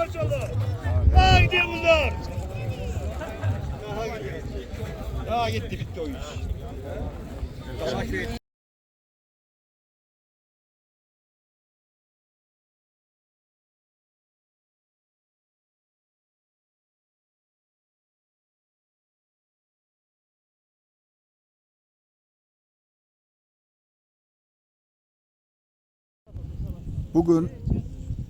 maşallah. Daha gidiyor bunlar. Daha gidiyor. Daha gitti bitti o iş. Bugün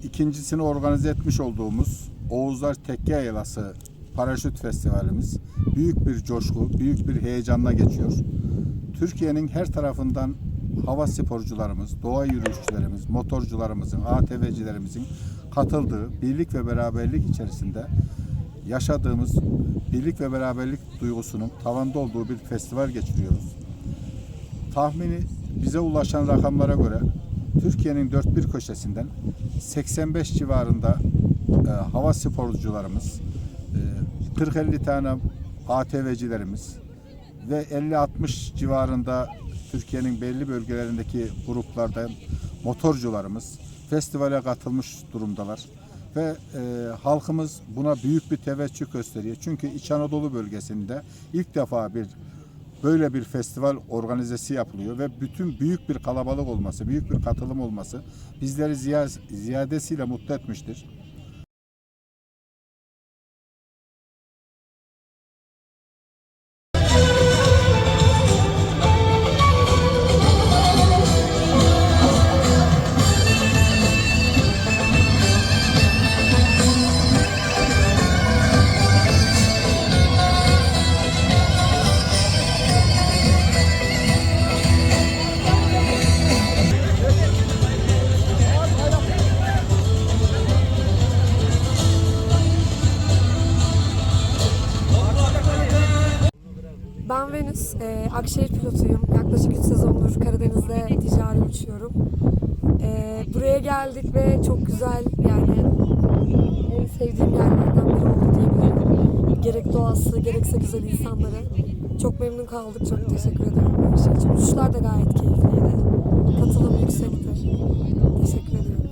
ikincisini organize etmiş olduğumuz Oğuzlar Tekke Yaylası Paraşüt Festivalimiz büyük bir coşku, büyük bir heyecanla geçiyor. Türkiye'nin her tarafından hava sporcularımız, doğa yürüyüşçülerimiz, motorcularımızın, ATV'cilerimizin katıldığı birlik ve beraberlik içerisinde yaşadığımız birlik ve beraberlik duygusunun tavanda olduğu bir festival geçiriyoruz. Tahmini bize ulaşan rakamlara göre Türkiye'nin dört bir köşesinden 85 civarında e, hava sporcularımız, e, 40-50 tane ATV'cilerimiz ve 50-60 civarında Türkiye'nin belli bölgelerindeki gruplardan motorcularımız festivale katılmış durumdalar. Ve e, halkımız buna büyük bir teveccüh gösteriyor. Çünkü İç Anadolu bölgesinde ilk defa bir böyle bir festival organizesi yapılıyor ve bütün büyük bir kalabalık olması, büyük bir katılım olması bizleri ziya- ziyadesiyle mutlu etmiştir. Ben Venüs, e, Akşehir pilotuyum. Yaklaşık 3 sezondur Karadeniz'de ticari uçuyorum. E, buraya geldik ve çok güzel yani en sevdiğim yerlerden biri oldu diyebilirim. Gerek doğası, gerekse güzel insanları. Çok memnun kaldık, çok teşekkür ederim her şey için. Uçuşlar da gayet keyifliydi. Katılım yüksekti. Teşekkür ediyorum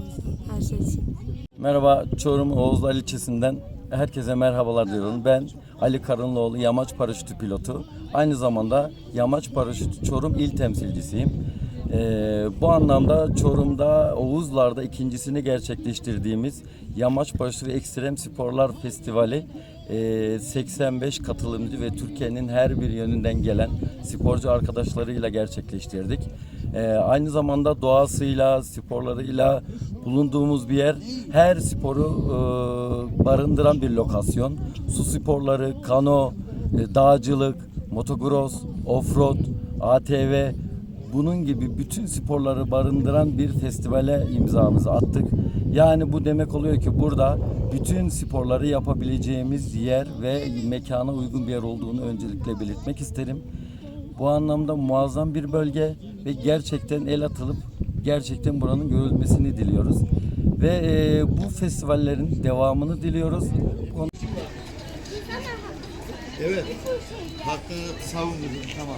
her şey için. Merhaba Çorum Oğuzlar ilçesinden herkese merhabalar diyorum. Ben Ali Karınlıoğlu yamaç paraşütü pilotu. Aynı zamanda yamaç paraşütü Çorum il temsilcisiyim. Ee, bu anlamda Çorum'da Oğuzlar'da ikincisini gerçekleştirdiğimiz Yamaç Paraşütü ve Ekstrem Sporlar Festivali e, 85 katılımcı ve Türkiye'nin her bir yönünden gelen sporcu arkadaşlarıyla gerçekleştirdik. Ee, aynı zamanda doğasıyla, sporlarıyla bulunduğumuz bir yer her sporu e, barındıran bir lokasyon. Su sporları, kano, e, dağcılık, motocross, offroad, ATV bunun gibi bütün sporları barındıran bir festivale imzamızı attık. Yani bu demek oluyor ki burada bütün sporları yapabileceğimiz yer ve mekana uygun bir yer olduğunu öncelikle belirtmek isterim. Bu anlamda muazzam bir bölge ve gerçekten el atılıp gerçekten buranın görülmesini diliyoruz. Ve e, bu festivallerin devamını diliyoruz. Evet. Hakkını savun kızım tamam.